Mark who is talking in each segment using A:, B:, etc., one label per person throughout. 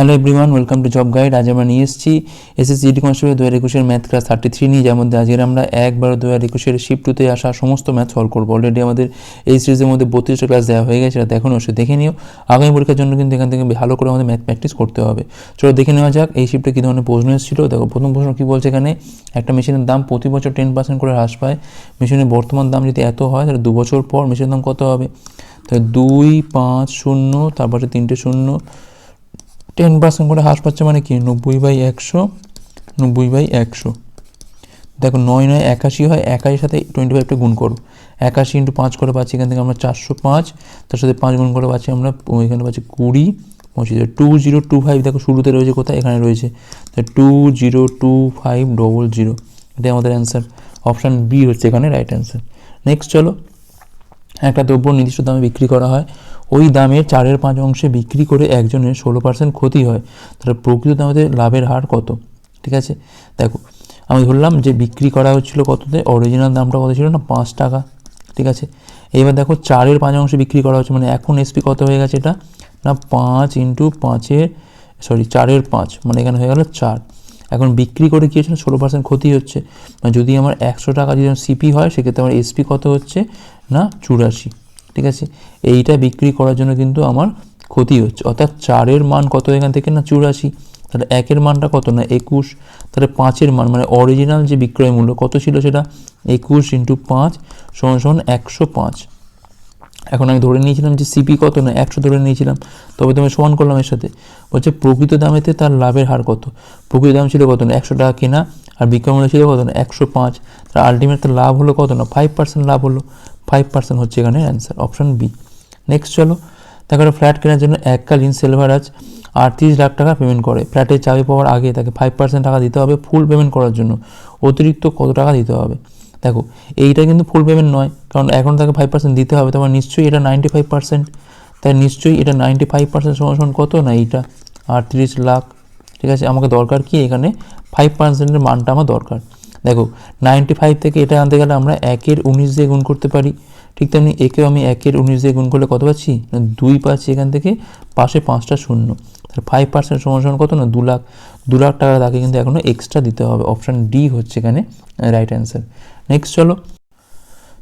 A: Hello everyone welcome to job guide আজ আমরা নিয়ে এসেছি এসএসসি জিডি কনস্টেবল দু হাজার একুশের ম্যাথ ক্লাস থার্টি থ্রি নিয়ে, যার মধ্যে আজকের আমরা একবার দু হাজার একুশের শিফট টুতে আসা সমস্ত ম্যাথ সলভ করব। অলরেডি আমাদের এই সিরিজের মধ্যে বত্রিশটা ক্লাস দেওয়া হয়ে গেছে, সেটা দেখুন অবশ্যই দেখে নিও। আগামী পরীক্ষার জন্য কিন্তু এখান থেকে ভালো করে আমাদের ম্যাথ প্র্যাকটিস করতে হবে। চলো দেখে নেওয়া যাক, এই শিফটে কী ধরনের প্রশ্ন এসেছিল? দেখো, প্রথম প্রশ্ন কী বলছে এখানে? একটা মেশিনের দাম প্রতি বছর টেন পার্সেন্ট করে হ্রাস পায়। মেশিনের বর্তমান দাম যদি এত হয়, তাহলে দু বছর পর মেশিনের দাম কত হবে? তাহলে দুই পাঁচ শূন্য, তারপরে তিনটে শূন্য টেন পার্সেন্ট করে হ্রাস পাচ্ছে মানে কি? নব্বই বাই একশো, নব্বই বাই একশো। দেখো নয় নয় একাশি হয়, একাশির সাথে টোয়েন্টি ফাইভটা গুণ করো। একাশি ইন্টু পাঁচ করে পাচ্ছি এখান থেকে আমরা চারশো পাঁচ, তার সাথে পাঁচ গুণ করে পাচ্ছি আমরা এখানে পাচ্ছি কুড়ি, পঁচিশ। হাজার টু জিরো টু ফাইভ দেখো শুরুতে রয়েছে কোথায়? এখানে রয়েছে। Two zero two five double zero এটাই আমাদের অ্যান্সার অপশান বি হচ্ছে এখানে রাইট অ্যান্সার নেক্সট চলো। একটা দ্রব্য নির্দিষ্ট দামে বিক্রি করা হয়। ওই দামের চারের পাঁচ অংশে বিক্রি করে একজনের ষোলো পার্সেন্ট ক্ষতি হয়। তাহলে প্রকৃত দামেতে লাভের হার কত? ঠিক আছে? দেখো, আমি ধরলাম যে বিক্রি করা হচ্ছিল কততে? অরিজিনাল দামটা কত ছিল না? পাঁচ টাকা। ঠিক আছে? এবার দেখো, চারের পাঁচ অংশে বিক্রি করা হচ্ছে মানে এখন এসপি কত হয়ে গেছে এটা? না, পাঁচ ইন্টু পাঁচের, সরি, চারের পাঁচ মানে এখানে হয়ে গেল চার। এখন বিক্রি করে কী হচ্ছে ষোলো পার্সেন্ট ক্ষতি হচ্ছে। মানে যদি আমার একশো টাকা যদি সিপি হয়, সেক্ষেত্রে আমার এসপি কত হচ্ছে? না? চুরাশি। ঠিক আছে? এইটা বিক্রি করার জন্য কিন্তু আমার ক্ষতি হচ্ছে। অর্থাৎ চারের মান কত এখান থেকে না? চুরাশি। তাহলে একের মানটা কত না? একুশ। তাহলে পাঁচের মান মানে অরিজিনাল যে বিক্রয় মূল্য, কত ছিল সেটা? একুশ ইন্টু পাঁচ সমান সমান একশো পাঁচ। এখন আমি ধরে নিয়েছিলাম যে সিপি কত না? একশো ধরে নিয়েছিলাম। তবে তুমি সমান করলাম এর সাথে। বলছে প্রকৃত দামেতে তার লাভের হার কত? প্রকৃত দাম ছিল কত না? একশো টাকা কেনা আর বিক্রয় মূল্য ছিল কত না, একশো পাঁচ। তার আলটিমেট তার লাভ হলো কত না ফাইভ পার্সেন্ট লাভ হলো ফাইভ পার্সেন্ট হচ্ছে এখানে অ্যান্সার অপশান বি নেক্সট চলো তাকে ফ্ল্যাট কেনার জন্য এককালীন সেলভারাজ আটত্রিশ লাখ টাকা পেমেন্ট করে। ফ্ল্যাটের চাবি পাওয়ার আগে তাকে ফাইভ পার্সেন্ট টাকা দিতে হবে ফুল পেমেন্ট করার জন্য। অতিরিক্ত কত টাকা দিতে হবে? দেখো, এইটা কিন্তু ফুল পেমেন্ট নয়, কারণ এখন তাকে ফাইভ পার্সেন্ট দিতে হবে তোমার নিশ্চয়ই এটা নাইনটি ফাইভ পার্সেন্ট তাই নিশ্চয়ই এটা নাইনটি ফাইভ পার্সেন্ট সমান কত না এইটা? আটত্রিশ লাখ ঠিক আছে? আমাকে দরকার কি? এখানে ফাইভ পার্সেন্টের মানটা আমার দরকার। দেখো নাইনটি ফাইভ থেকে এটা আনতে গেলে আমরা একের উনিশ দিয়ে গুণ করতে পারি। ঠিক তেমনি একেও আমি একের উনিশ দিয়ে গুণ করলে কত পাচ্ছি? দুই পাচ্ছি এখান থেকে, পাশে পাঁচটা শূন্য। তাহলে ফাইভ পার্সেন্ট সমান সমান কত? না, দু লাখ। দু লাখ টাকা তাকে কিন্তু এখনও এক্সট্রা দিতে হবে। অপশান ডি হচ্ছে এখানে রাইট অ্যান্সার নেক্সট চলো।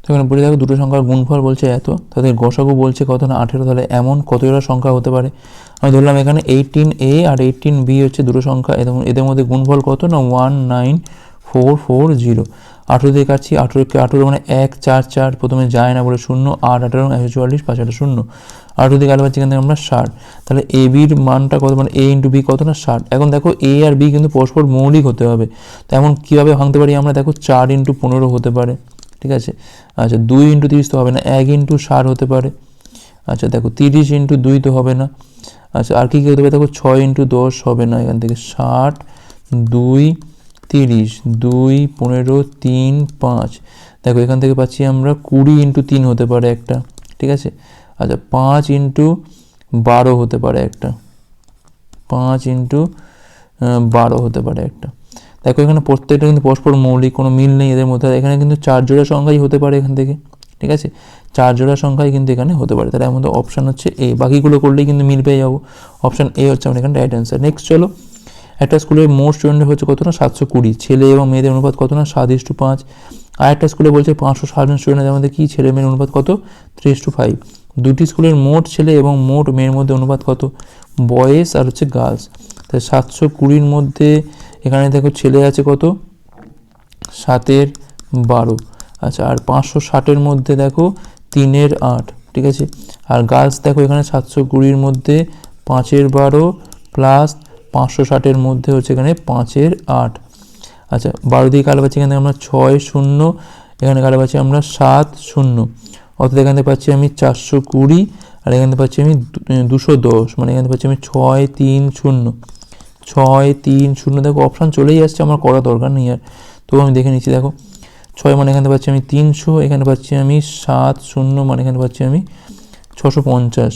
A: এখানে বলে দেখো, দুটো সংখ্যার গুণফল বলছে এত, তাদের গসাগু বলছে কত না আঠেরো, তাহলে এমন কতটা সংখ্যা হতে পারে? আমি ধরলাম এখানে এইটিন এ আর এইটিন বি হচ্ছে দুটো সংখ্যা, এদের মধ্যে গুণফল কত না? One nine four four zero আঠেরো দিয়ে কাটছি, আঠেরোকে আঠেরো মানে এক, চার চার, প্রথমে যায় না বলে শূন্য, আট, আঠেরো, একশো চুয়াল্লিশ, পাঁচ, আঠারো, শূন্য। আঠেরো দিয়ে কাটে পাচ্ছি এখান থেকে আমরা ষাট। তাহলে এ বির মানটা কত? মানে এ ইন্টু বি কত না? ষাট। এখন দেখো এ আর বি কিন্তু পরস্পর মৌলিক হতে হবে। তো এমন কীভাবে ভাঙতে পারি আমরা? দেখো চার ইন্টু পনেরো হতে পারে। ঠিক আছে? আচ্ছা দুই ইন্টু তিরিশ তো হবে না, এক ইন্টু ষাট হতে পারে। আচ্ছা দেখো, তিরিশ ইন্টু দুই তো হবে না। আচ্ছা আর কী কী হতে পারে? দেখো, ছয় ইন্টু দশ হবে না এখান থেকে। ষাট, দুই, তিরিশ, দুই, পনেরো, তিন, পাঁচ। দেখো, এখান থেকে পাচ্ছি আমরা কুড়ি ইন্টু তিন হতে পারে একটা, ঠিক আছে? আচ্ছা পাঁচ ইন্টু বারো হতে পারে একটা। পাঁচ ইন্টু বারো হতে পারে একটা। দেখো এখানে প্রত্যেকটা কিন্তু পরস্পর মৌলিক, কোনো মিল নেই এদের মধ্যে। এখানে কিন্তু চার জোড়া সংখ্যাই হতে পারে এখান থেকে, ঠিক আছে? চার জোড়া সংখ্যাই কিন্তু এখানে হতে পারে। তাহলে আমাদের অপশান হচ্ছে এ বাকিগুলো করলেই কিন্তু মিল পেয়ে যাব। অপশান এ হচ্ছে আমাদের এখানে রাইট অ্যান্সার নেক্সট চলো। একটা স্কুলের মোট স্টুডেন্ট হচ্ছে কত না? সাতশো কুড়ি। ছেলে এবং মেয়েদের অনুপাত কত না? সাত টু পাঁচ। আর একটা স্কুলে বলছে পাঁচশো ষাটজন স্টুডেন্টের মধ্যে কী? ছেলে মেয়ের অনুপাত কত? থ্রি টু ফাইভ দুটি স্কুলের মোট ছেলে এবং মোট মেয়ের মধ্যে অনুপাত কত? বয়েজ আর হচ্ছে গার্লস তাই সাতশো কুড়ির মধ্যে এখানে দেখো ছেলে আছে কত? সাতের বারো। আচ্ছা আর পাঁচশো ষাটের মধ্যে দেখো তিনের আট, ঠিক আছে? আর গার্লস দেখো এখানে সাতশো কুড়ির মধ্যে পাঁচের বারো প্লাস পাঁচশো ষাটের মধ্যে হচ্ছে এখানে পাঁচের আট। আচ্ছা বারো দিয়ে কালো পাচ্ছি? এখানে আমরা ছয় শূন্য, এখানে কালো পাচ্ছি? আমরা সাত শূন্য। অর্থাৎ এখানে পাচ্ছি আমি চারশো কুড়ি, আর এখানে পাচ্ছি আমি দুশো দশ মানে এখানে পাচ্ছি আমি ছয় তিন শূন্য। ছয়, তিন, শূন্য, দেখো অপশান চলেই আসছে, আমার করা দরকার নেই আর। তো আমি দেখে নিচ্ছি, দেখো। ছয় মানে এখানে পাচ্ছি আমি তিনশো, এখানে পাচ্ছি আমি সাত, শূন্য মানে এখানে পাচ্ছি আমি ছশো পঞ্চাশ।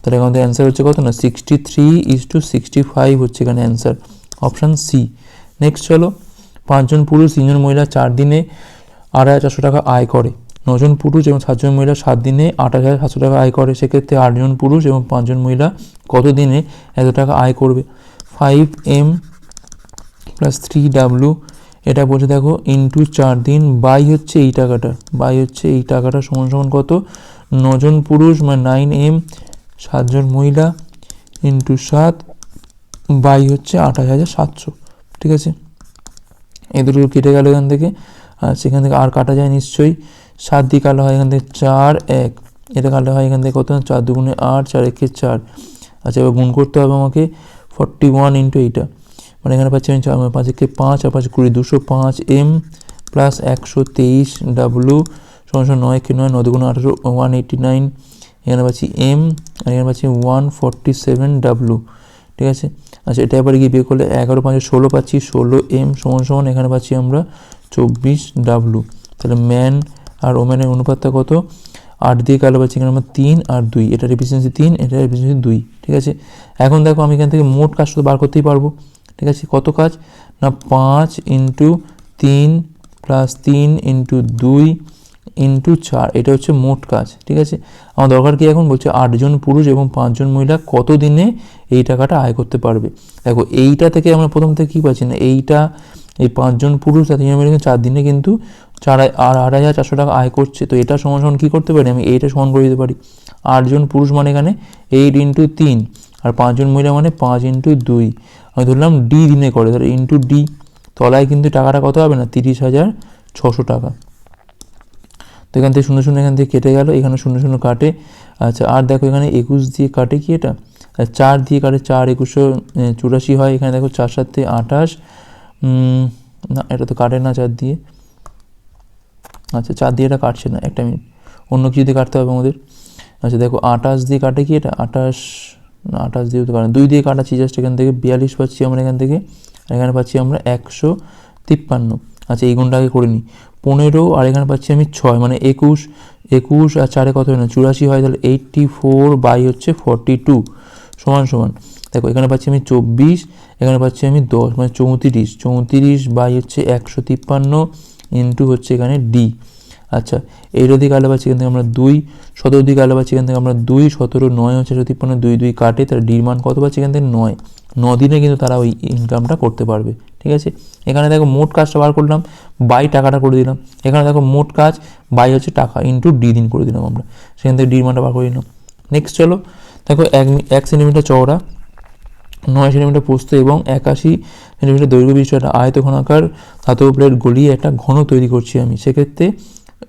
A: তাহলে আমাদের অ্যান্সার হচ্ছে কত না? Sixty three is to sixty five হচ্ছে এখানে অ্যান্সার অপশান সি নেক্সট চলো। পাঁচজন পুরুষ, তিনজন মহিলা চার দিনে আড়াই চারশো টাকা আয় করে। নজন পুরুষ এবং সাতজন মহিলা সাত দিনে আঠাশ হাজার সাতশো টাকা আয় করে। সেক্ষেত্রে আটজন পুরুষ এবং পাঁচজন মহিলা কত দিনে এত টাকা আয় করবে? Five M plus three W এটা বলছে দেখো ইন্টু চার দিন বাই হচ্ছে এই টাকাটা বাই হচ্ছে এই টাকাটা সমান সমান কত? নজন পুরুষ মানে নাইন এম সাতজন মহিলা ইন্টু সাত বাই হচ্ছে আঠাশ হাজার সাতশো, ঠিক আছে? এ দুটো কেটে গেল এখান থেকে, আর সেখান থেকে আর কাটা যায় নিশ্চয়ই। সাত দিয়ে কাটা হয় এখান থেকে চার, এক, এটা কাটা হয় এখান থেকে কত? চার দুগুণে আট, চার একে চার। আচ্ছা এবার গুণ করতে হবে আমাকে। ফর্টি ওয়ান ইন্টু এইটা মানে এখানে পাচ্ছি আমি পাঁচ একে পাঁচ, আর পাঁচ কুড়ি, দুশো পাঁচ এম প্লাস একশো তেইশ ডাব্লু সমান নয় কে নয় নয় দুগুণ আঠারো ওয়ান এইটি নাইন এখানে পাচ্ছি এম আর এখানে পাচ্ছি ওয়ান ফর্টি সেভেন ডাব্লু ঠিক আছে? আচ্ছা এটা এবারে গিয়ে বিয়ে করলে এগারো, পাঁচে ষোলো পাচ্ছি, ষোলো এম সমান সমান এখানে পাচ্ছি আমরা চব্বিশ ডাব্লু তাহলে ম্যান আর ওম্যানের অনুপাতটা কত? আট দিয়ে কালো পাচ্ছি এখানে আমরা তিন আর দুই। এটা এফিসিয়েন্সি তিন, এটা এফিসিয়েন্সি দুই, ঠিক আছে? এখন দেখো আমি এখান থেকে মোট কাজ শুধু বার করতেই পারব, ঠিক আছে? কত কাজ? না, পাঁচ ইন্টু তিন প্লাস তিন ইন্টু দুই ইন্টু চার, এটা হচ্ছে মোট কাজ, ঠিক আছে? আমার দরকার কি এখন? বলছে আটজন পুরুষ এবং পাঁচজন মহিলা কত দিনে এই টাকাটা আয় করতে পারবে? দেখো, এইটা থেকে আমরা প্রথম থেকে কী পাচ্ছি না? এইটা এই পাঁচজন পুরুষ আর তিনজন মহিলা চার দিনে কিন্তু চার আর আট হাজার চারশো টাকা আয় করছে। তো এটা সমান সমান কী করতে পারি? আমি এইটা সমান করে দিতে পারি। আটজন পুরুষ মানে এখানে এইট ইন্টু তিন আর পাঁচজন মহিলা মানে পাঁচ ইন্টু দুই। আমি ধরলাম ডি দিনে করে, তাহলে ইন্টু ডি তলায় কিন্তু টাকাটা কত হবে না? তিরিশ হাজার ছশো টাকা। তো এখান থেকে শূন্য শূন্য এখান থেকে কেটে গেল, এখানে শূন্য শূন্য কাটে। আচ্ছা আর দেখো এখানে একুশ দিয়ে কাটে কি এটা? চার দিয়ে কাটে চার একুশশো চুরাশি হয়। এখানে দেখো চার সাতে আঠাশ না, এটা তো কাটে না চার দিয়ে। আচ্ছা চার দিয়ে এটা কাটছে না, একটা মিনিট অন্য কিছু দিয়ে কাটতে হবে আমাদের। আচ্ছা দেখো, আঠাশ দিয়ে কাটে কি এটা? আঠাশ, না, আঠাশ দিয়ে কাটে দুই দিয়ে কাটাচ্ছি জাস্ট এখান থেকে, বিয়াল্লিশ পাচ্ছি আমরা এখান থেকে। এখানে পাচ্ছি আমরা একশো তিপ্পান্ন। আচ্ছা এই গুণটা আগে করে নিই। পনেরো, আর এখানে পাচ্ছি আমি ছয় মানে একুশ। একুশ আর চারে কত হয় না? চুরাশি হয়, তাহলে এইটটি ফোর বাই হচ্ছে ফর্টি টু সমান সমান। দেখো, এখানে পাচ্ছি আমি চব্বিশ এখানে পাচ্ছি আমি দশ মানে চৌত্রিশ চৌত্রিশ বাই হচ্ছে একশো তিপ্পান্ন ইন্টু হচ্ছে এখানে ডি আচ্ছা এইটা দিকে আলো পাচ্ছি এখান থেকে আমরা দুই, সতেরো দিকে আলো পাচ্ছি এখান থেকে আমরা দুই, সতেরো, নয় হচ্ছে একশো তিপ্পান্ন, দুই দুই কাটে তার ডির মান কত পাচ্ছি এখান থেকে? নয়। ন দিনে কিন্তু তারা ওই ইনকামটা করতে পারবে, ঠিক আছে? এখানে দেখো মোট কাজটা বার করলাম, বাই টাকাটা করে দিলাম। এখানে দেখো মোট কাজ, বাই হচ্ছে টাকা ইন্টু ডি দিন করে দিলাম আমরা। সেখান থেকে ডির মানটা বার করে দিলাম নেক্সট চলো, দেখো এক এক সেন্টিমিটার চওড়া। নয় সেন্টিমিটার প্রস্থ এবং একাশি সেন্টিমিটার দৈর্ঘ্য বিশিষ্ট একটা আয়তঘনাকার ধাতব প্লেট গলিয়ে একটা ঘন তৈরি করছি আমি। সেক্ষেত্রে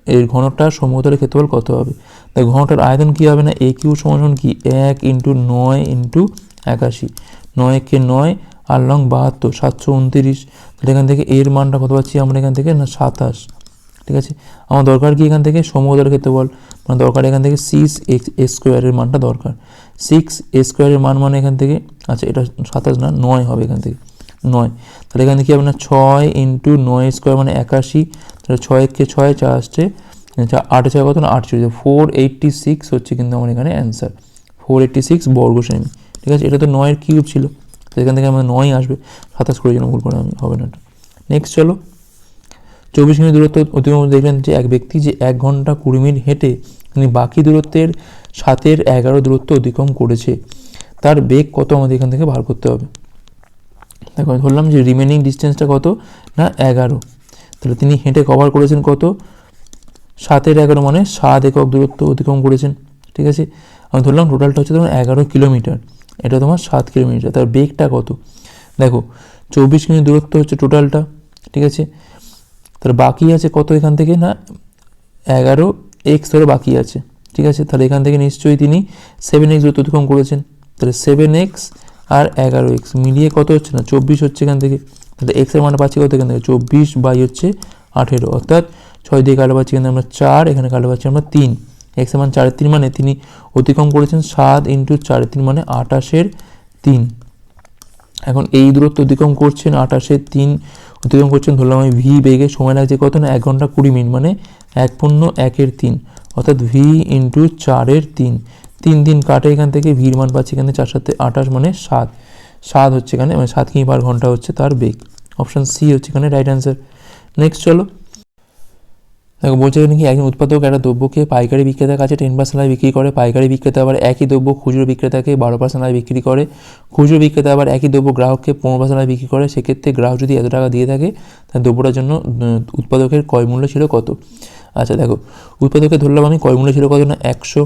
A: এর ঘনটার সমতলের ক্ষেত্রফল কত হবে? তাই ঘনটার আয়তন কী হবে না? এ কিউ সমান কি? এক ইন্টু নয় ইন্টু একাশি। নয় কে নয় আর লং বাহাত্তর, সাতশো উনতিরিশ। তাহলে এখান থেকে এর মানটা কত পাচ্ছি আমরা এখান থেকে? না, সাতাশ। ঠিক আছে? আমার দরকার কি এখান থেকে? সমতলের ক্ষেত্রফল। মানে দরকার এখান থেকে সিক্স এক্স স্কোয়ারের মানটা দরকার। সিক্স এ স্কোয়ারের মান মানে এখান থেকে আচ্ছা এটা সাতাশ না, নয় হবে এখান থেকে, নয়। তাহলে এখান থেকে হবে না ছয় ইন্টু নয় স্কোয়ার মানে একাশি, তাহলে ছয় কে ছয়, চার আসছে আচ্ছা আট ছয় কত না, আটচল্লিশ ফোর এইটটি সিক্স হচ্ছে কিন্তু আমার এখানে অ্যান্সার ফোর এইটটি সিক্স বর্গ সেমি ঠিক আছে? এটা তো নয়ের কিউব ছিল, তো এখান থেকে আমার নয় আসবে, সাতাশ করে যেন ভুল করে আমি, হবে না নেক্সট চলো। চব্বিশ মিনিট দূরত্ব অতিক্রম করে দেখলেন যে এক ব্যক্তি যে এক ঘণ্টা কুড়ি মিনিট হেঁটে তিনি বাকি দূরত্বের সাতের এগারো দূরত্ব অতিক্রম করেছে। তার বেগ কত আমাদের এখান থেকে বার করতে হবে? দেখো ধরলাম যে রিমেনিং ডিস্টেন্সটা কত? না, এগারো। তাহলে তিনি হেঁটে কভার করেছেন কত? সাতের এগারো মানে সাত একক দূরত্ব অতিক্রম করেছেন। ঠিক আছে? আমি ধরলাম টোটালটা হচ্ছে তোমার এগারো কিলোমিটার এটা তোমার সাত কিলোমিটার তার বেগটা কত? দেখো, চব্বিশ কিমি দূরত্ব হচ্ছে টোটালটা ঠিক আছে? তাহলে বাকি আছে কত এখান থেকে? না, এগারো এক্স ধরে বাকি আছে। ঠিক আছে? তাহলে এখান থেকে নিশ্চয়ই তিনি সেভেন এক্স অতিক্রম করেছেন। তাহলে সেভেন এক্স আর এগারো এক্স মিলিয়ে কত হচ্ছে না? চব্বিশ হচ্ছে এখান থেকে। তাহলে এক্সের মানে পাচ্ছি কত এখান থেকে? চব্বিশ বাই হচ্ছে আঠেরো। অর্থাৎ ছয় দিয়ে কালো পাচ্ছি এখানে আমরা চার, এখানে কালো পাচ্ছি আমরা তিন। এক্সের মান চারের তিন মানে তিনি অতিক্রম করেছেন সাত ইন্টু চারের তিন মানে আটাশের তিন। এখন এই দূরত্ব অতিক্রম করছেন আটাশের তিন অতিক্রম করছেন ধরলাম আমি ভি বেগে সময় লাগছে কত না? এক ঘণ্টা কুড়ি মিনিট মানে এক পূর্ণ একের তিন, অর্থাৎ ভি ইন্টু চারের তিন। তিন দিন কাটে এখান থেকে ভির মান পাচ্ছি এখানে চার সাথে আঠাশ মানে সাত। সাত হচ্ছে এখানে মানে সাত কিমি পার ঘণ্টা হচ্ছে তার বেগ। অপশান সি হচ্ছে এখানে রাইট অ্যান্সার নেক্সট চলো। দেখো, বলছে এখানে কি একজন উৎপাদক একটা দ্রব্যকে পাইকারি বিক্রেতার কাছে টেন পার্সেন্ট লাভে বিক্রি করে। পাইকারি বিক্রেতা আবার একই দ্রব্য খুচরো বিক্রেতাকে বারো পার্সেন্ট লাভে বিক্রি করে। খুচরো বিক্রেতা আবার একই দ্রব্য গ্রাহককে পনেরো পার্সেন্ট লাভে বিক্রি করে। সেক্ষেত্রে গ্রাহক যদি এত টাকা দিয়ে থাকে, তাহলে দ্রব্যটার জন্য উৎপাদকের ক্রয় মূল্য ছিল কত? আচ্ছা দেখো উৎপাদকের ধরলাম আমি, ক্রয় মূল্য ছিল কত? না, একশো।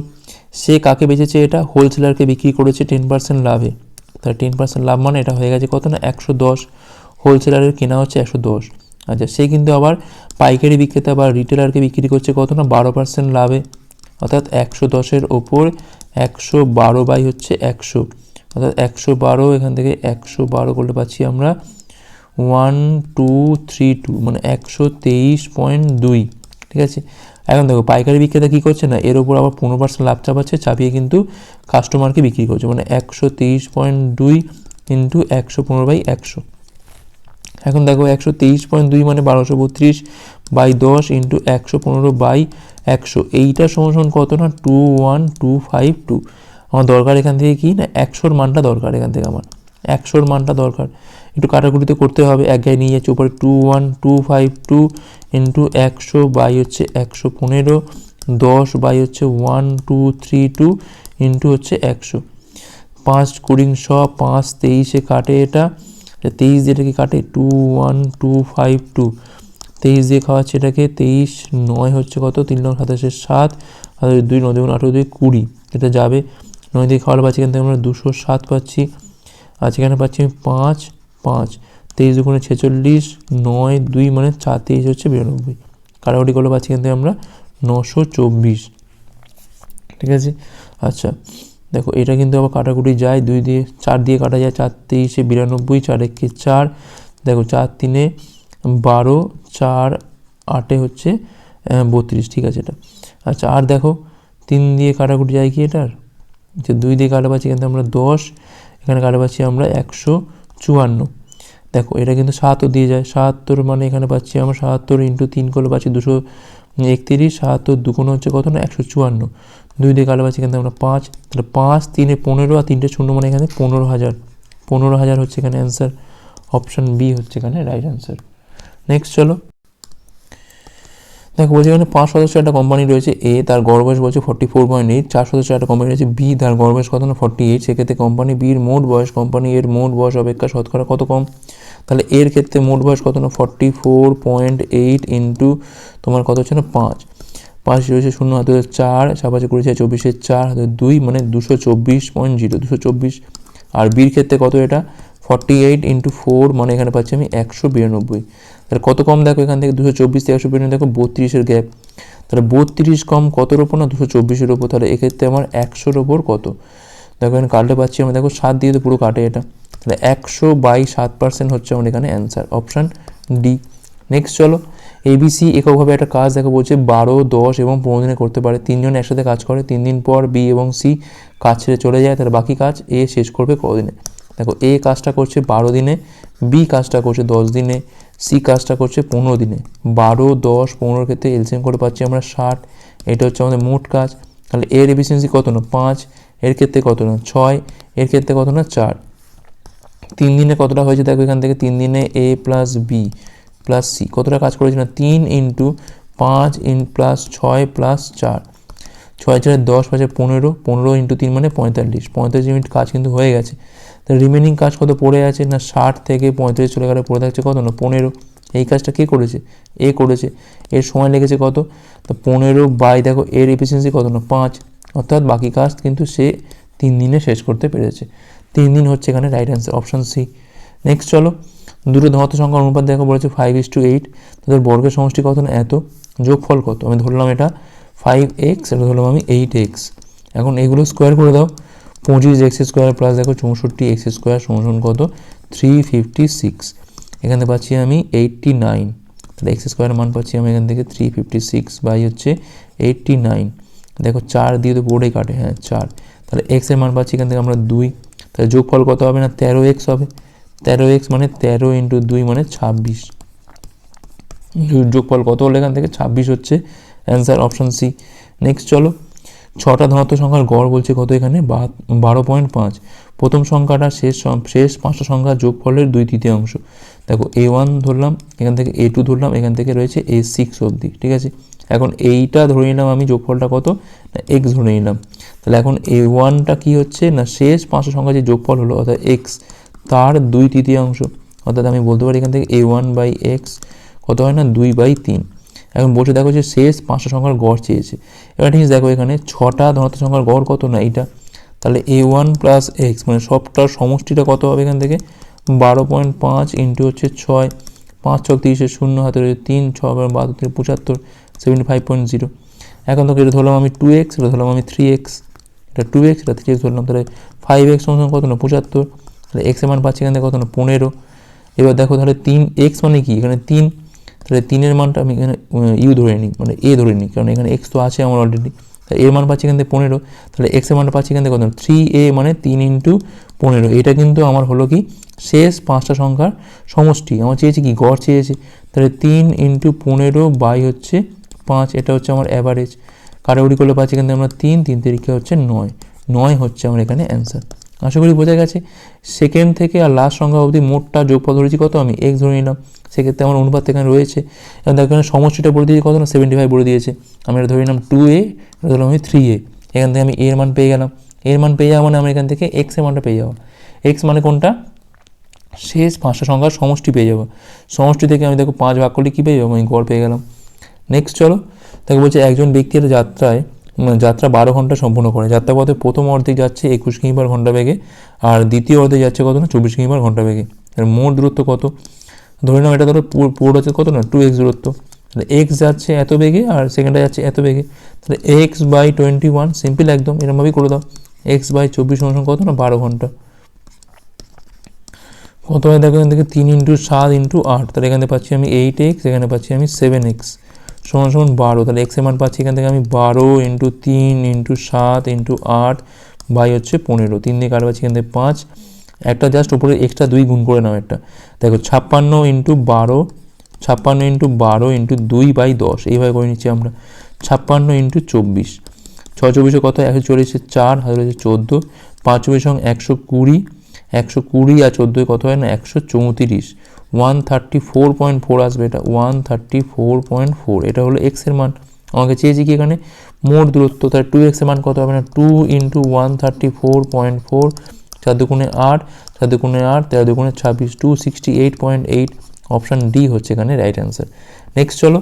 A: সে কাকে বেচেছে এটা? হোলসেলারকে বিক্রি করেছে টেন পার্সেন্ট লাভে। তাহলে টেন পার্সেন্ট লাভ মানে এটা হয়ে গেছে কত? না, একশো দশ। হোলসেলারের কেনা হচ্ছে একশো দশ। আচ্ছা সে কিন্তু আবার পাইকারি বিক্রেতা বা রিটেলারকে বিক্রি করছে কত না? বারো পার্সেন্ট লাভে। অর্থাৎ একশো দশের ওপর একশো বারো বাই হচ্ছে একশো। অর্থাৎ একশো বারো, এখান থেকে একশো বারো করলে পাচ্ছি আমরা ওয়ান টু থ্রি টু মানে একশো তেইশ পয়েন্ট দুই। ঠিক আছে? এখন দেখো, পাইকারি বিক্রেতা কী করছে না? এর ওপর আবার পনেরো পার্সেন্ট লাভ চাপাচ্ছে, চাপিয়ে কিন্তু কাস্টমারকে বিক্রি করছে। মানে একশো তেইশ পয়েন্ট দুই ইন্টু একশো পনেরো বাই একশো। এখন দেখো একশো তেইশ পয়েন্ট দুই মানে বারোশো বত্রিশ বাই দশ ইন্টু একশো পনেরো বাই একশো। এইটা সমান কত না? Two one, two five, two. আমার দরকার এখান থেকে কি না? একশোর মানটা দরকার এখান থেকে আমার। একশোর মানটা দরকার। একটু কাটাকুটিতে করতে হবে। এক গায়ে নিয়ে যাচ্ছে ওপরে two one, two five, two into একশো বাই হচ্ছে একশো পনেরো। দশ বাই হচ্ছে one, two, three, two into হচ্ছে একশো। পাঁচ কুড়ি শ পাঁচ তেইশে কাটে এটা। তেইশ দিয়ে এটাকে কাটে two one two five two তেইশ দিয়ে খাওয়াচ্ছে এটাকে তেইশ, নয় হচ্ছে কত? তিন লক্ষ সাতাশের সাত। আর দুই নয় দুগুণ আঠেরো দুই কুড়ি। এটা যাবে। নয় দিয়ে খাওয়ালে পাচ্ছি এখান থেকে আমরা দুশো সাত পাচ্ছি। আর এখানে পাচ্ছি আমি পাঁচ পাঁচ। তেইশ দুগুণে ছেচল্লিশ, নয় দুই মানে চার, তেইশ হচ্ছে বিরানব্বই। কাটাকুটি করলে পাচ্ছি এখান থেকে আমরা নশো চব্বিশ। ঠিক আছে? আচ্ছা। দেখো, এটা কিন্তু আবার কাটাকুটি যায়, দুই দিয়ে, চার দিয়ে কাটা যায়, চার তেইশে বিরানব্বই, চার একে চার? দেখো, চার তিনে বারো, চার আটে হচ্ছে বত্রিশ, ঠিক আছে এটা। আচ্ছা আর দেখো, তিন দিয়ে কাটাকুটি যায় কি এটার? যে দুই দিয়ে কাটা পাচ্ছি এখানে আমরা দশ, এখানে কাটা পাচ্ছি আমরা একশো চুয়ান্ন। দেখো, এটা কিন্তু সাতও দিয়ে যায় সাহাত্তর মানে এখানে পাচ্ছি আমরা সাহাত্তর ইন্টু তিন করলে পাচ্ছি দুশো একত্রিশ সাহাত্তর দুগুণ হচ্ছে কত না? একশো চুয়ান্ন। দুই দিয়ে কাটা আছে এখানে আমরা পাঁচ, তাহলে পাঁচ তিনে পনেরো আর তিনটে শূন্য মানে এখানে পনেরো হাজার। পনেরো হাজার হচ্ছে এখানে অ্যান্সার অপশান বি হচ্ছে এখানে রাইট অ্যান্সার নেক্সট চলো। দেখো বলছি এখানে পাঁচ সদস্য একটা কোম্পানি রয়েছে, এ তার গড় বয়স বলছে ফর্টি ফোর পয়েন্ট এইট চার সদস্য একটা কোম্পানি রয়েছে, বি তার গড় বয়স কত না ফর্টি এইট সেক্ষেত্রে কোম্পানি বির মোট বয়স কোম্পানি এর মোট বয়স অপেক্ষা শতকরা কত কম? তাহলে এর ক্ষেত্রে মোট বয়স কত না? Forty four point eight into তোমার কত হচ্ছে না? পাঁচ। পাঁচ রয়েছে শূন্য, হাতে চার সাপাশে করেছে চব্বিশের চার, হাতে দুই মানে দুশো চব্বিশ পয়েন্ট জিরো দুশো চব্বিশ। আর বির ক্ষেত্রে কত এটা? ফর্টি এইট ইন্টু ফোর মানে এখানে পাচ্ছি আমি একশো বিরানব্বই। তাহলে কত কম দেখো এখান থেকে? দুশো চব্বিশ থেকে একশো বিরানব্বই, দেখো বত্রিশের গ্যাপ তাহলে বত্রিশ কম কতর ওপর না? দুশো চব্বিশের ওপর তাহলে এক্ষেত্রে আমার একশোর ওপর কত? দেখো এখানে কাটলে পাচ্ছি আমরা, দেখো সাত দিয়ে তো পুরো কাটে এটা। তাহলে একশো বাই সাত পার্সেন্ট হচ্ছে আমার এখানে অ্যান্সার অপশান ডি নেক্সট চলো এবিসি এককভাবে একটা কাজ দেখো, বলছে বারো, দশ এবং পনেরো দিনে করতে পারে। তিনজন একসাথে কাজ করে তিন দিন পর বি এবং সি কাজ ছেড়ে চলে যায়। তাহলে বাকি কাজ এ শেষ করবে কদিনে? দেখো এ কাজটা করছে বারো দিনে বি কাজটা করছে দশ দিনে সি কাজটা করছে পনেরো দিনে। বারো, দশ, পনেরোর ক্ষেত্রে এলসিএম করে পাচ্ছি আমরা ষাট, এটা হচ্ছে আমাদের মোট কাজ। তাহলে এর এফিসিয়েন্সি কত না? পাঁচ, এর ক্ষেত্রে কত না? ছয়, এর ক্ষেত্রে কত না? চার। তিন দিনে কতটা হয়েছে? দেখো এখান থেকে তিন দিনে A plus B plus C কতটা কাজ করেছে না? তিন ইন্টু পাঁচ ইন প্লাস ছয় প্লাস চার। ছয় চার দশ পাঁচে পনেরো পনেরো ইন্টু তিন মানে পঁয়তাল্লিশ। পঁয়তাল্লিশ মিনিট কাজ কিন্তু হয়ে গেছে। তো রিমেনিং কাজ কত পড়ে আছে? না, ষাট থেকে পঁয়ত্রিশ চলে গেলে পড়ে থাকছে কত? না, পনেরো। এই কাজটা কে করেছে? এ করেছে। এর সময় লেগেছে কত? তো পনেরো বাই দেখো, এর এফিসিয়েন্সি কত? না, পাঁচ। অর্থাৎ বাকি কাজ কিন্তু সে তিন দিনে শেষ করতে পেরেছে। তিন দিন হচ্ছে এখানে right answer option C next চলো, দুটো ধনাত্মক সংখ্যা অনুপাত দেখো বলেছে ফাইভ ইস টু এইট তাদের বর্গের সমষ্টি কত? না, এত। যোগফল কত? আমি ধরলাম এটা ফাইভ এক্স এটা ধরলাম আমি এইট এক্স এখন এগুলো স্কোয়ার করে দাও। পঁচিশ এক্স স্কোয়ার প্লাস দেখো চৌষট্টি এক্স স্কোয়ার সমান কত? থ্রি ফিফটি সিক্স এখানে পাচ্ছি আমি এইটটি নাইন তাহলে এক্স স্কোয়ারের মান পাচ্ছি আমি এখান থেকে থ্রি ফিফটি সিক্স বাই হচ্ছে এইটটি নাইন দেখো চার দিয়ে তো বোর্ডে কাটে হ্যাঁ চার। তাহলে এক্সের মান পাচ্ছি এখান থেকে আমরা দুই। তাহলে যোগফল কত হবে না? তেরো এক্স হবে। তেরো এক্স মানে তেরো ইন্টু দুই মানে ছাব্বিশ। যোগফল কত হলো এখান থেকে? ছাব্বিশ হচ্ছে অ্যান্সার অপশান সি নেক্সট চলো। ছটা ধনাত্মক সংখ্যার গড় বলছে কত এখানে? বারো পয়েন্ট পাঁচ। প্রথম সংখ্যাটা শেষ শেষ পাঁচটা সংখ্যার যোগফলের দুই তৃতীয়াংশ। দেখো এ ওয়ান ধরলাম, এখান থেকে এ টু ধরলাম, এখান থেকে রয়েছে এ সিক্স অবধি, ঠিক আছে? এখন এইটা ধরে নিলাম আমি যোগফলটা কত? না এক্স ধরে নিলাম। তাহলে এখন এ ওয়ানটা কী হচ্ছে? না, শেষ পাঁচশো সংখ্যা যে যোগফল হলো, অর্থাৎ এক্স তার দুই তৃতীয়াংশ। অর্থাৎ আমি বলতে পারি এখান থেকে এ ওয়ান বাই এক্স কত হয় না? দুই বাই তিন। এখন বলছে, দেখো যে শেষ পাঁচটা সংখ্যার গড় চেয়েছে। এবার ঠিক দেখো এখানে ছটা ধনাত্মক সংখ্যার গড় কত না এইটা? তাহলে এ ওয়ান প্লাস এক্স মানে সবটার সমষ্টিটা কত হবে এখান থেকে? বারো পয়েন্ট পাঁচ ইন্টু হচ্ছে ছয়। পাঁচ ছক তিরিশে শূন্য, হাতে রয়েছে তিন, ছ বাহাত্তর থেকে পঁচাত্তর সেভেন্টি ফাইভ পয়েন্ট জিরো এখন তো এটা ধরলাম আমি টু এক্স এটা ধরলাম আমি থ্রি এক্স এটা টু এক্স এটা থ্রি এক্স ধরলাম, তাহলে ফাইভ এক্স সমান কত না? পঁচাত্তর। তাহলে এক্সের মান পাচ্ছি এখান থেকে কত না? পনেরো। এবার দেখো তাহলে তিন এক্স মানে কি? এখানে তিন তাহলে তিনের মানটা আমি এখানে ইউ ধরে নিই মানে এ ধরে নিই, কারণ এখানে এক্স তো আছে আমার অলরেডি তাহলে এর মান পাচ্ছি এখান থেকে পনেরো, তাহলে এক্সের মানটা পাচ্ছি এখান থেকে কত? থ্রি এ মানে তিন ইন্টু পনেরো। এটা কিন্তু আমার হলো কি? শেষ পাঁচটা সংখ্যার সমষ্টি। আমার চেয়েছি কি? গড় চেয়েছে। তাহলে তিন ইন্টু পনেরো বাই হচ্ছে পাঁচ, এটা হচ্ছে আমার অ্যাভারেজ কাটাকুটি করলে পাচ্ছি এখান থেকে আমরা তিন তিন তারিখে হচ্ছে নয়। নয় হচ্ছে আমার এখানে অ্যান্সার আশা করি বোঝা গেছে। সেকেন্ড থেকে আর লাস্ট সংখ্যা অবধি মোটটা যোগফল ধরেছি কত? আমি এক্স ধরে নিলাম। সেক্ষেত্রে আমার অনুপাত এখানে রয়েছে। এবং এখানে সমষ্টিটা বলে দিয়েছে কত না? সেভেন্টি ফাইভ বলে দিয়েছে। আমি এটা ধরে নিলাম টু এ এটা ধরলাম আমি থ্রি এ এখান থেকে আমি এর মান পেয়ে গেলাম। এর মান পেয়ে যাওয়া মানে আমি এখান থেকে এক্সের মানটা পেয়ে যাব। এক্স মানে কোনটা? শেষ পাঁচটা সংখ্যার সমষ্টি পেয়ে যাব। সমষ্টি থেকে আমি দেখো পাঁচ ভাগ করলে কী পেয়ে যাব? আমি গড় পেয়ে গেলাম। নেক্সট চলো। দেখো বলছে একজন ব্যক্তির যাত্রায় যাত্রা বারো ঘণ্টা সম্পূর্ণ করে। যাত্রাপথে প্রথম অর্ধেক যাচ্ছে একুশ কিমি পার ঘণ্টা বেগে, আর দ্বিতীয় অর্ধে যাচ্ছে কত না? চব্বিশ কিমি পার ঘণ্টা বেগে। এর মোট দূরত্ব কত? ধরে নাও এটা ধরো পুরো- হচ্ছে কত না? টু এক্স দূরত্ব। তাহলে এক্স যাচ্ছে এত বেগে, আর সেকেন্ডটা যাচ্ছে এত বেগে। তাহলে x by twenty one simple একদম, এরমভাবেই করে দাও। এক্স বাই চব্বিশ সমান কত না? বারো ঘণ্টা। কত হয় দেখো এখান থেকে তিন ইন্টু সাত ইন্টু আট, তাহলে এখানে পাচ্ছি আমি এইট এক্স এখানে পাচ্ছি আমি সেভেন এক্স সমান সমান বারো। তাহলে এক্সের মান পাচ্ছি এখান থেকে আমি বারো ইন্টু তিন ইন্টু সাত ইন্টু আট বাই হচ্ছে পনেরো। তিন দিয়ে কাট পাচ্ছি এখান থেকে পাঁচ। একটা জাস্ট উপরে এক্সট্রা দুই গুণ করে নাও একটা। দেখো, ছাপ্পান্ন ইন্টু বারো, ছাপ্পান্ন ইন্টু বারো ইন্টু দুই বাই দশ। এইভাবে করে নিচ্ছি আমরা। ছাপ্পান্ন ইন্টু চব্বিশ। ছয় চব্বিশে কত? একশো চল্লিশে চার হাজার হচ্ছে চোদ্দ। পাঁচ চব্বিশ সঙ্গে একশো কুড়ি। একশো কুড়ি আর চোদ্দোয় কত হয় না? একশো চৌত্রিশ। One thirty four point four আসবে এটা one thirty four point four এটা হলো এক্সের মান। আমাকে চেয়েছি কি এখানে? মোট দূরত্ব তার টু এক্সের মান কত হবে না? Two into one thirty four point four চার দুগুণে আট, চার দুগুণে আট, তেরো দুগুণে ছাব্বিশ two sixty eight point eight option D হচ্ছে এখানে রাইট অ্যান্সার নেক্সট চলো,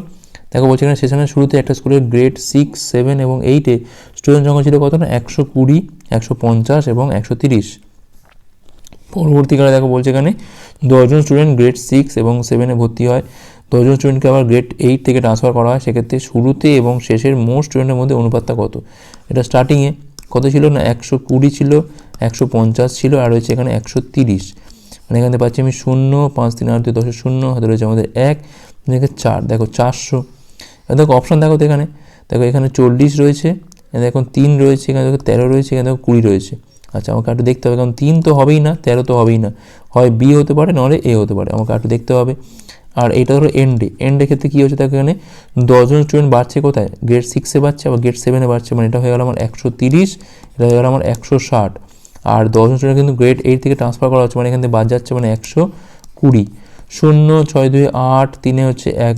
A: দেখো বলছে এখানে সেশনের শুরুতে একটা স্কুলের গ্রেড সিক্স সেভেন এবং এইটে স্টুডেন্ট সংখ্যা ছিল কত না? একশো কুড়ি, একশো পঞ্চাশ এবং একশো তিরিশ। পরবর্তীকালে দেখো বলছে এখানে, দশজন স্টুডেন্ট গ্রেড সিক্স এবং সেভেনে ভর্তি হয়। দশজন স্টুডেন্টকে আবার গ্রেড এইট থেকে ট্রান্সফার করা হয়। সেক্ষেত্রে শুরুতে এবং শেষের মোট স্টুডেন্টের মধ্যে অনুপাতটা কত? এটা স্টার্টিংয়ে কত ছিল না? একশো কুড়ি ছিল, একশো পঞ্চাশ ছিল, আর রয়েছে এখানে একশো তিরিশ। মানে এখানে পাচ্ছি আমি শূন্য, পাঁচ তিন আট দুই দশের শূন্য, হাতে রয়েছে আমাদের এক, এখানে চার, দেখো চারশো। দেখো অপশান দেখো তো এখানে। দেখো এখানে চল্লিশ রয়েছে, এখন তিন রয়েছে, এখানে দেখো তেরো রয়েছে, এখানে দেখো কুড়ি রয়েছে। আচ্ছা আমাকে একটু দেখতে হবে, কারণ তিন তো হবেই না, তেরো তো হবেই না। হয় বি হতে পারে নাহলে এ হতে পারে আমাকে একটু দেখতে হবে। আর এটা ধরো এন্ডে এন্ডের ক্ষেত্রে কী হচ্ছে দেখো এখানে, দশজন স্টুডেন্ট বাড়ছে কোথায়? গ্রেড সিক্সে বাড়ছে, আবার গ্রেড সেভেনে বাড়ছে মানে এটা হয়ে গেল আমার একশো তিরিশ, এটা হয়ে গেল আমার একশো ষাট। আর দশজন স্টুডেন্ট কিন্তু গ্রেড এইট থেকে ট্রান্সফার করা হচ্ছে মানে এখান থেকে বাদ যাচ্ছে মানে একশো কুড়ি। শূন্য, ছয়, দুই, আট, তিনে হচ্ছে এক,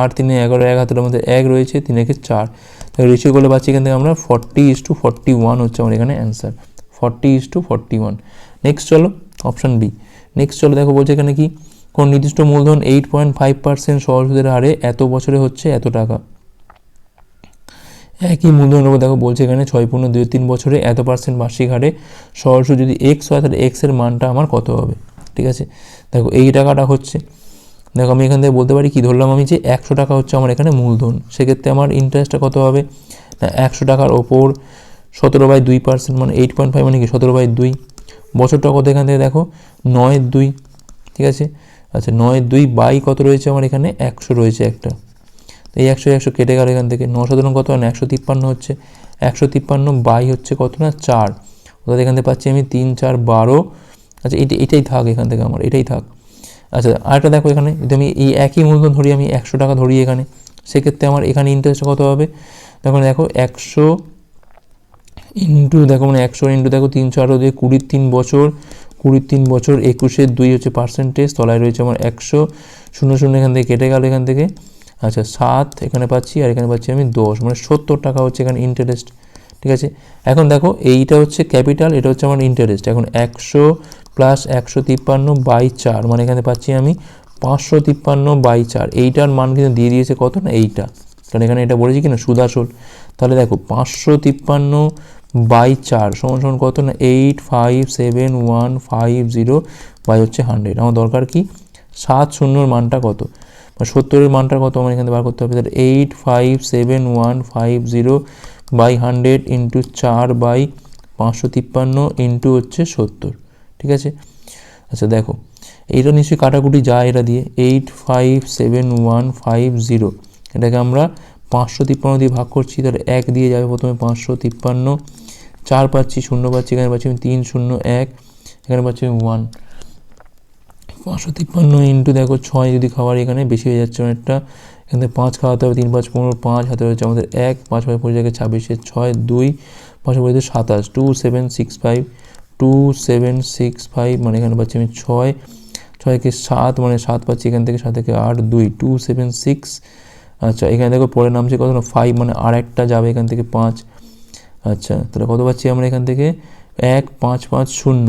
A: আট, তিনে এগারো, এক হাতের মধ্যে এক রয়েছে তিন একে চার রেশিও করলে পাচ্ছি এখান থেকে আমরা forty is two forty one হচ্ছে আমার এখানে answer forty is two forty one next চলো অপশান বি নেক্সট চলো দেখো, বলছে এখানে কি? কোন নির্দিষ্ট মূলধন এইট পয়েন্ট ফাইভ পার্সেন্ট সহজ সুদের হারে এত বছরে হচ্ছে এত টাকা? একই মূলধনের উপর দেখো, বলছে এখানে ছয় পূর্ণ দুই, তিন বছরে এত পার্সেন্ট বার্ষিক হারে সহজ যদি এক্স হয়, তাহলে এক্সের মানটা আমার কত হবে? ঠিক আছে? দেখো, এই টাকাটা হচ্ছে। দেখো, আমি এখান থেকে বলতে পারি কি? ধরলাম আমি যে একশো টাকা হচ্ছে আমার এখানে মূলধন। সেক্ষেত্রে আমার ইন্টারেস্টটা কত হবে? না, একশো টাকার ওপর সতেরো বাই দুই পার্সেন্ট মানে এইট পয়েন্ট ফাইভ মানে কি? সতেরো বাই দুই। বছরটা কত এখান থেকে দেখো? নয়ের দুই, ঠিক আছে? আচ্ছা নয়ের দুই বাই কত রয়েছে আমার এখানে? একশো রয়েছে একটা। এই একশো একশো কেটে গেল এখান থেকে। ন সাধারণ কত? না একশো তিপ্পান্ন হচ্ছে। একশো তিপ্পান্ন বাই হচ্ছে কত না? চার। অর্থাৎ এখান থেকে পাচ্ছি আমি তিন, চার, বারো। আচ্ছা এটা, এটাই থাক এখান থেকে আমার, এটাই থাক। আচ্ছা আরেকটা দেখো এখানে। যদি আমি এই একই মূলধন ধরি, আমি একশো টাকা ধরি এখানে, সেক্ষেত্রে আমার এখানে ইন্টারেস্ট কত হবে? তখন দেখো, একশো ইন্টু দেখো মানে একশো ইন্টু দেখো তিনশো আরও দিয়ে কুড়ির তিন বছর, কুড়ির তিন বছর, একুশের দুই হচ্ছে পার্সেন্টেজ তলায় রয়েছে আমার একশো, শূন্য শূন্য এখান থেকে কেটে গেল এখান থেকে। আচ্ছা সাত এখানে পাচ্ছি আর এখানে পাচ্ছি আমি দশ মানে সত্তর টাকা হচ্ছে এখানে ইন্টারেস্ট ঠিক আছে? এখন দেখো এইটা হচ্ছে ক্যাপিটাল এটা হচ্ছে আমার ইন্টারেস্ট এখন একশো প্লাস একশো তিপ্পান্ন বাই চার মানে এখানে পাচ্ছি আমি পাঁচশো তিপ্পান্ন বাই চার, এইটার মান কিন্তু দিয়ে দিয়েছে কত না? এইটা। কারণ এখানে এটা বলেছি কি না সুদাসল তাহলে দেখো পাঁচশো তিপ্পান্ন বাই চার, সমান সমান কত না? Eight, five, seven, one, five, zero, by হচ্ছে হান্ড্রেড। আমার দরকার কি? সাত শূন্যর মানটা কত? বা সত্তরের মানটা কত? আমার এখানে বার করতে হবে। তাহলে eight, five, seven, one, five, zero, by hundred into চার বাই পাঁচশো তিপ্পান্ন ইন্টু হচ্ছে সত্তর। ঠিক আছে? আচ্ছা দেখো। এইটা নিশ্চয়ই কাটাকুটি যায় এটা দিয়ে। Eight, five, seven, one, five, zero. এটাকে আমরা পাঁচশো তিপ্পান্ন দিয়ে ভাগ করছি। তাহলে এক দিয়ে যাবে প্রথমে পাঁচশো তিপ্পান্ন। চার পাচ্ছি, শূন্য পাচ্ছি, এখানে পাচ্ছি তিন, শূন্য, এক, এখানে পাচ্ছি ওয়ান পাঁচশো তিপ্পান্ন ইন্টু দেখো ছয় যদি খাবার এখানে বেশি হয়ে যাচ্ছে অনেকটা, এখান থেকে পাঁচ খাওয়াতে হবে, তিন পাঁচ পনেরো, পাঁচ হাতে হচ্ছে আমাদের এক, পাঁচ পাঁচ পঁচিশ জায়গায় ছাব্বিশে ছয়, দুই, পাঁচ পঁচিশ সাতাশ two seven six five two seven six five মানে এখানে পাচ্ছি আমি ছয় ছয়কে সাত মানে সাত পাচ্ছি এখান থেকে, সাত থেকে আট, দুই টু সেভেন সিক্স আচ্ছা এখানে দেখো পরে নামছে কত না ফাইভ মানে আর একটা যাবে এখান থেকে পাঁচ আচ্ছা তাহলে কত পাচ্ছি আমরা এখান থেকে? এক, পাঁচ পাঁচ, শূন্য।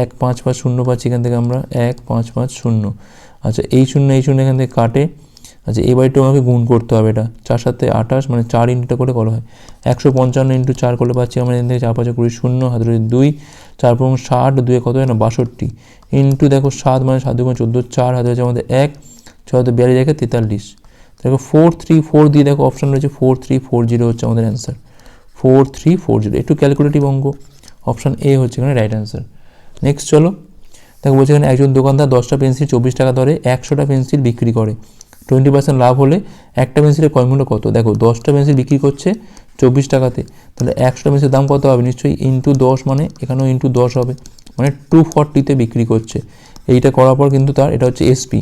A: এক, পাঁচ পাঁচ, শূন্য পাচ্ছি এখান থেকে আমরা। এক, পাঁচ পাঁচ, শূন্য। আচ্ছা এই শূন্য এই শূন্য এখান থেকে কাটে। আচ্ছা এই বাড়িটাও আমাকে গুণ করতে হবে এটা। চার সাথে আঠাশ মানে চার ইন্টুটা করে করা হয়। একশো পঞ্চান্ন ইন্টু চার করলে পাচ্ছি আমরা এখান থেকে চার, পাঁচে কুড়ি, শূন্য হাতে দুই। চার পনেরো ষাট দুয়ে কত হয় না বাষট্টি। ইন্টু দেখো সাত মানে সাত দুগুণ চোদ্দ, চার হাতে হচ্ছে আমাদের এক ছয় হাতে বিয়াল্লিশ, একে তেতাল্লিশ। দেখো ফোর থ্রি ফোর দিয়ে দেখো অপশান রয়েছে ফোর থ্রি ফোর জিরো হচ্ছে আমাদের answer four three four zero, একটু ক্যালকুলেটিভ অঙ্ক অপশান এ হচ্ছে এখানে রাইট অ্যান্সার নেক্সট চলো, দেখো বলছে এখানে একজন দোকানদার দশটা পেন্সিল চব্বিশ টাকা দরে একশোটা পেন্সিল বিক্রি করে। টোয়েন্টি পার্সেন্ট লাভ হলে একটা পেন্সিলের ক্রয় মূল্য কত? দেখো দশটা পেন্সিল বিক্রি করছে চব্বিশ টাকাতে, তাহলে একশোটা পেন্সিলের দাম কত হবে? নিশ্চয়ই ইন্টু দশ মানে এখানেও ইন্টু দশ হবে মানে টু ফর্টিতে বিক্রি করছে। এইটা করার পর কিন্তু তার, এটা হচ্ছে এসপি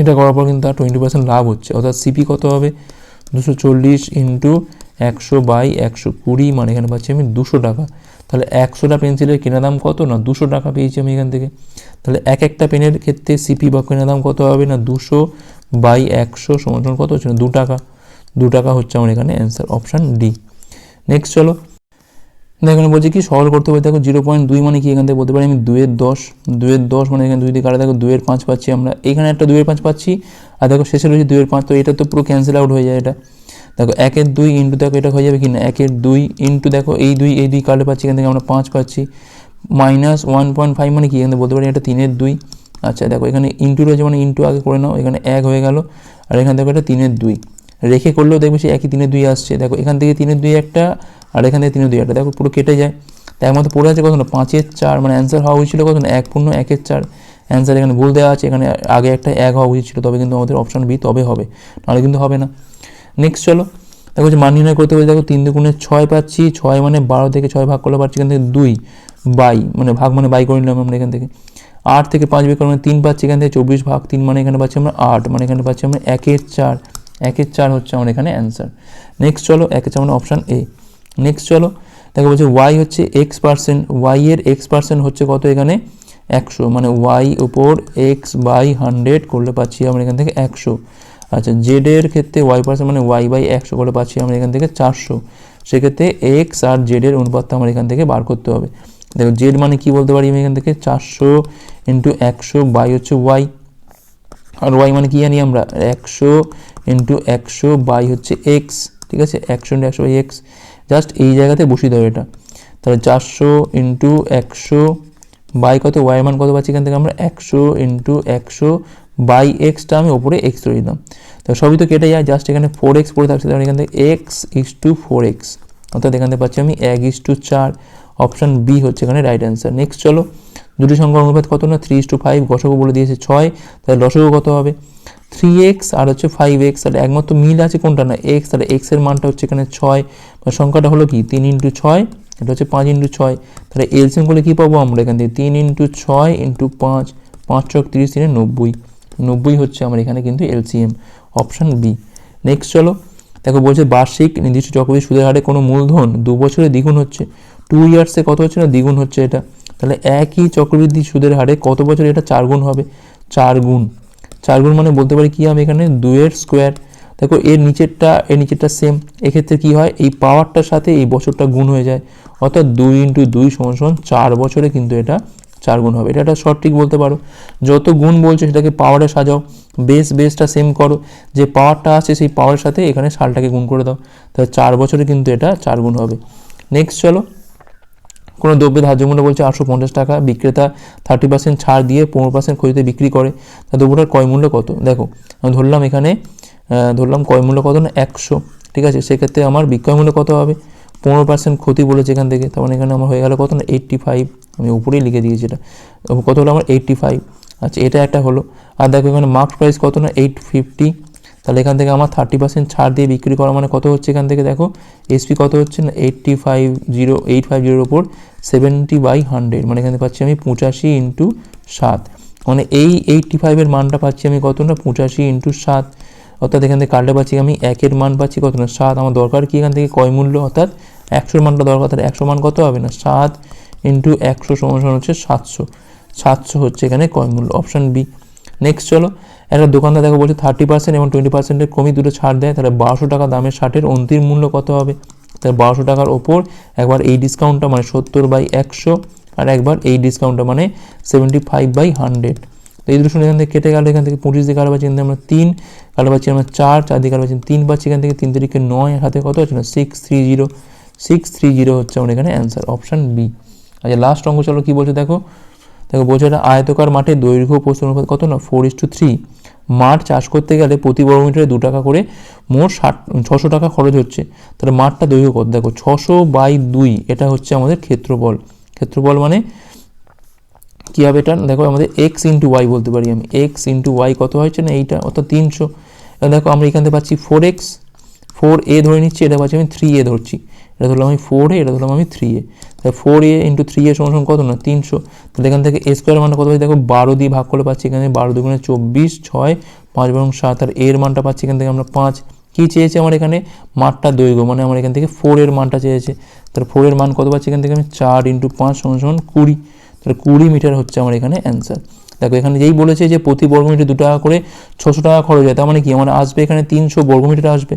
A: এটা করার পর কিন্তু তার টোয়েন্টি পার্সেন্ট লাভ হচ্ছে, অর্থাৎ সিপি কত হবে? দুশো চল্লিশ ইন্টু একশো বাই একশো কুড়ি মানে এখানে পাচ্ছি আমি দুশো টাকা। তাহলে একশোটা পেন্সিলের কেনা দাম কত না দুশো টাকা পেয়েছি আমি এখান থেকে? তাহলে এক একটা পেনের ক্ষেত্রে সিপি বা কেনা দাম কত হবে না দুশো বাই একশো সমান কত হচ্ছে না দু টাকা? দু টাকা হচ্ছে আমার এখানে অ্যান্সার অপশান ডি নেক্সট চলো। এখানে বলছি কি, সরল করতে হবে। দেখো জিরো পয়েন্ট দুই মানে কি এখান থেকে বলতে পারি আমি? দুয়ের দশ। দুয়ের দশ মানে এখানে দুই দিয়ে কাটা। দেখো দুয়ের পাঁচ পাচ্ছি আমরা। এখানে একটা দুয়ের পাঁচ পাচ্ছি। আর দেখো, শেষে রয়েছে দুয়ের পাঁচ। তো এটা তো পুরো ক্যান্সেল আউট হয়ে যায় এটা। দেখো একের দুই ইন্টু দেখো এটা হয়ে যাবে কি না একের দুই ইন্টু দেখো, এই দুই এই দুই কাটলে পাচ্ছি এখান থেকে, আমরা পাঁচ পাচ্ছি। মাইনাস ওয়ান পয়েন্ট ফাইভ মানে কি? এখান থেকে বলতে পারি এটা তিনের দুই। আচ্ছা দেখো এখানে ইন্টু রয়েছে মানে ইন্টু আগে করে নাও, এখানে এক হয়ে গেল। আর এখানে দেখো এটা তিনের দুই। রেখে করলেও দেখবে সে একই তিনের দুই আসছে। দেখো এখান থেকে তিনের দুই একটা, আর এখান থেকে তিনের দুই একটা। দেখো পুরো কেটে যায়। তাই মতো পড়ে আছে কত না পাঁচের চার। মানে অ্যান্সার হওয়া উচিত ছিল কত এক পূর্ণ, একের চার। অ্যান্সার এখানে ভুল দেওয়া আছে। এখানে আগে একটা এক হওয়া উচিত ছিল। তবে কিন্তু আমাদের অপশন বি তবে হবে। নাহলে কিন্তু হবে না। নেক্সট চলো। দেখো যে মান নির্ণয় করতে হবে দেখো তিন দুগুণে ছয় পাচ্ছি, ছয় মানে বারো থেকে ছয় ভাগ করলে পাচ্ছি এখান থেকে দুই বাই মানে ভাগ মানে বাই করে নিলাম আমরা এখান থেকে। আট থেকে পাঁচ বের মানে তিন পাচ্ছি এখান থেকে, চব্বিশ ভাগ তিন মানে এখানে পাচ্ছি আমরা আট মানে এখানে পাচ্ছি আমরা একের চার। একের চার হচ্ছে আমার এখানে অ্যান্সার নেক্সট চলো, একের চার মানে অপশান এ নেক্সট চলো, দেখো বলছে ওয়াই হচ্ছে এক্স পার্সেন্ট ওয়াই এর এক্স পার্সেন্ট হচ্ছে কত এখানে? একশো মানে ওয়াই উপর এক্স বাই হান্ড্রেড করলে পাচ্ছি আমরা এখান থেকে একশো। আচ্ছা জেডের ক্ষেত্রে ওয়াই পার্সেন্ট মানে ওয়াই বাই একশো করে পাচ্ছি আমরা এখান থেকে চারশো। সেক্ষেত্রে এক্স আর জেডের অনুপাতটা আমার এখান থেকে বার করতে হবে। দেখো জেড মানে কি বলতে পারি আমি এখান থেকে? চারশো ইন্টু একশো বাই হচ্ছে ওয়াই আর ওয়াই মানে কি জানি আমরা? একশো ইন্টু একশো বাই হচ্ছে এক্স ঠিক আছে? একশো ইন্টু একশো বাই এক্স জাস্ট এই জায়গাতে বসিয়ে দেবো এটা। তাহলে চারশো ইন্টু একশো বাই কত? ওয়াই মান কত পাচ্ছি এখান থেকে আমরা? একশো ইন্টু একশো বাই এক্সটা আমি ওপরে এক্স ধরে দিলাম তো সবই তো কেটে যায়, জাস্ট এখানে ফোর এক্স পড়ে থাকছে তাহলে এখান থেকে x is two four x অর্থাৎ এখান থেকে পাচ্ছি আমি এক ইস টু চার। অপশান বি হচ্ছে এখানে রাইট অ্যান্সার নেক্সট চলো, দুটি সংখ্যার অনুপাত কত না? থ্রি ইস টু ফাইভ গসকও বলে দিয়েছে ছয়, তাহলে লসকও কত হবে? থ্রি এক্স আর হচ্ছে ফাইভ এক্স তাহলে একমাত্র মিল আছে কোনটা না? এক্স তাহলে এক্সের মানটা হচ্ছে এখানে ছয়। সংখ্যাটা হলো কি? তিন ইন্টু ছয়, এটা হচ্ছে পাঁচ ইন্টু ছয়। তাহলে এলসিএম করলে কী পাবো আমরা এখান থেকে? তিন ইন্টু ছয় ইন্টু পাঁচ পাঁচ চক তিরিশ তিনে নব্বই। নব্বই হচ্ছে আমার এখানে কিন্তু এলসিএম অপশান বি। নেক্সট চলো, দেখো বলছে বার্ষিক নির্দিষ্ট চক্রবৃদ্ধি সুদের হারে কোনো মূলধন দু বছরে দ্বিগুণ হচ্ছে। টু ইয়ার্সে কত হচ্ছে না দ্বিগুণ হচ্ছে এটা? তাহলে একই চক্রবৃদ্ধি সুদের হারে কত বছর এটা চার গুণ হবে? চার গুণ। চার গুণ মানে বলতে পারি কি হবে এখানে? দুইয়ের স্কোয়ার দেখো এর নিচেরটা এর নিচেরটা সেম এক্ষেত্রে কি হয়? এই পাওয়ারটার সাথে এই বছরটা গুণ হয়ে যায়। অর্থাৎ দুই ইন্টু দুই সমান সমান চার বছরে কিন্তু এটা চার গুণ হবে। এটা একটা ট্রিক বলতে পারো। যত গুণ বলছো সেটাকে পাওয়ারে সাজাও। বেস বেসটা সেম করো। যে পাওয়ারটা আছে সেই পাওয়ারের সাথে এখানে সালটাকে গুণ করে দাও। তাহলে চার বছরে কিন্তু এটা চার গুণ হবে। নেক্সট চলো। কোনো দ্রব্যের ধার্য মূল্য বলছে আটশো পঞ্চাশ টাকা। বিক্রেতা থার্টি পার্সেন্ট ছাড় দিয়ে পনেরো পার্সেন্ট খরিদে বিক্রি করে। তা দ্রব্যটার ক্রয় মূল্য কত? দেখো, আমি ধরলাম এখানে ধরলাম ক্রয় মূল্য কত না? একশো। ঠিক আছে? সেক্ষেত্রে আমার বিক্রয় মূল্য কত হবে? পনেরো পার্সেন্ট ক্ষতি বলেছে এখান থেকে, তার মানে এখানে আমার হয়ে গেল কত না এইট্টি ফাইভ আমি উপরেই লিখে দিয়েছি এটা। কত হলো আমার? এইট্টি ফাইভ আচ্ছা এটা একটা হলো। আর দেখো এখানে মার্কস প্রাইস কত না? এইট ফিফটি তাহলে এখান থেকে আমার থার্টি পার্সেন্ট ছাড় দিয়ে বিক্রি করা মানে কত হচ্ছে এখান থেকে দেখো? এসপি কত হচ্ছে না? Eighty five zero eight five জিরোর ওপর সেভেন্টি বাই হান্ড্রেড মানে এখানে পাচ্ছি আমি পঁচাশি ইন্টু সাত। মানে এই এইট্টি ফাইভের মানটা পাচ্ছি আমি কত না? পঁচাশি ইন্টু সাত। অর্থাৎ এখান থেকে কাটলে পাচ্ছি আমি একের মান পাচ্ছি কত না? সাত। আমার দরকার কি এখান থেকে? কয় মূল্য, অর্থাৎ একশোর মানটা দরকার তাহলে একশো মান কত হবে না? সাত ইন্টু একশো সমান হচ্ছে সাতশো। সাতশো হচ্ছে এখানে কয় মূল্য, অপশান বি। নেক্সট চলো, একটা দোকানদার দেখো বলছে থার্টি পার্সেন্ট এবং টোয়েন্টি পার্সেন্টের কমই দুটো ছাড় দেয়, তাহলে বারোশো টাকা দামের শার্টের অন্তিম মূল্য কত হবে? তাহলে বারোশো টাকার ওপর একবার এই ডিসকাউন্টটা মানে সত্তর বাই একশো আর একবার এই ডিসকাউন্টটা মানে সেভেন্টি ফাইভ বাই হান্ড্রেড তো এই দুটো এখান থেকে কেটে গেল, এখান থেকে পঁচিশ দিয়ে কালো পাচ্ছি, এখান আমরা তিন কালো পাচ্ছি আমরা চার চার দিয়ে কালো পাচ্ছি তিন পাচ্ছি, এখান থেকে তিন তারিখে নয় হাতে কত হচ্ছে না? Six three zero six three zero হচ্ছে আমার এখানে অ্যান্সার অপশান বি আচ্ছা লাস্ট অঙ্ক চলো কী বলছে দেখো? দেখো, বলছে এটা আয়তকার মাঠে দৈর্ঘ্য প্রস্থ অনুপাত কত? না ফোর ইস টু থ্রি মাঠ চাষ করতে গেলে প্রতি বর্গমিটারে দু টাকা করে মোট ষাট, ছশো টাকা খরচ হচ্ছে। তাহলে মাঠটা দৈর্ঘ্য কত? দেখো, ছশো বাই দুই, এটা হচ্ছে আমাদের ক্ষেত্রফল। ক্ষেত্রফল মানে কী হবে এটা? দেখো, আমাদের এক্স ইন্টু ওয়াই বলতে পারি আমি। এক্স ইন্টু ওয়াই কত হয়েছে না, এইটা, অর্থাৎ তিনশো। দেখো, আমরা এখান থেকে পাচ্ছি ফোর এক্স ফোর এ ধরে নিচ্ছি, এটা পাচ্ছি আমি থ্রি এ ধরছি। এটা ধরলাম আমি ফোর এ এটা ধরলাম আমি থ্রি এ তাহলে four a into three a সমান কত না? তিনশো। তাহলে এখান থেকে এ স্কোয়ার মানটা কত পাচ্ছি? দেখো বারো দিয়ে ভাগ করে পাচ্ছি এখানে বারো দুগুণে চব্বিশ, ছয়, পাঁচ বরং সাত। আর এর মানটা পাচ্ছি এখান থেকে আমরা পাঁচ। কী চেয়েছে আমার এখানে? মাঠটা দৈর্ঘ্য মানে আমার এখান থেকে ফোর এর মানটা চেয়েছে। তাহলে ফোর এর মান কত পাচ্ছি এখান থেকে? আমি চার ইন্টু পাঁচ সমান কুড়ি। তাহলে কুড়ি মিটার হচ্ছে আমার এখানে অ্যান্সার দেখো, এখানে যেই বলেছে যে প্রতি বর্গমিটার দু টাকা করে ছশো টাকা খরচ হয়, তার মানে কি? আমার আসবে এখানে তিনশো বর্গমিটার আসবে।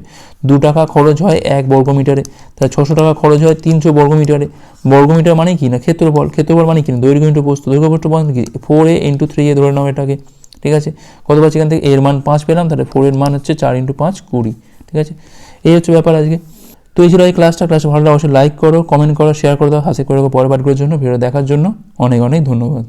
A: দু টাকা খরচ হয় এক বর্গমিটারে তাহলে ছশো টাকা খরচ হয় তিনশো বর্গমিটারে বর্গমিটার মানে কি? না, ক্ষেত্রফল। ক্ষেত্রফল মানে কি? না, দৈর্ঘ্য ইন্টু প্রস্থ। দৈর্ঘ্য প্রস্থ মানে কি? Four a into three a ধরে নাও এটাকে। ঠিক আছে? কত পাচ্ছি এখান থেকে? এর মান পাঁচ পেলাম, তাহলে ফোর এর মান হচ্ছে চার ইন্টু পাঁচ কুড়ি। ঠিক আছে? এই হচ্ছে ব্যাপার আজকে। তো এই ছিল এই ক্লাসটা ক্লাস ভালো অবশ্যই লাইক করো কমেন্ট করো শেয়ার করে দাও হাসি করে রাখো পরের পাঠগুলোর জন্য। ভিডিও দেখার জন্য অনেক অনেক ধন্যবাদ।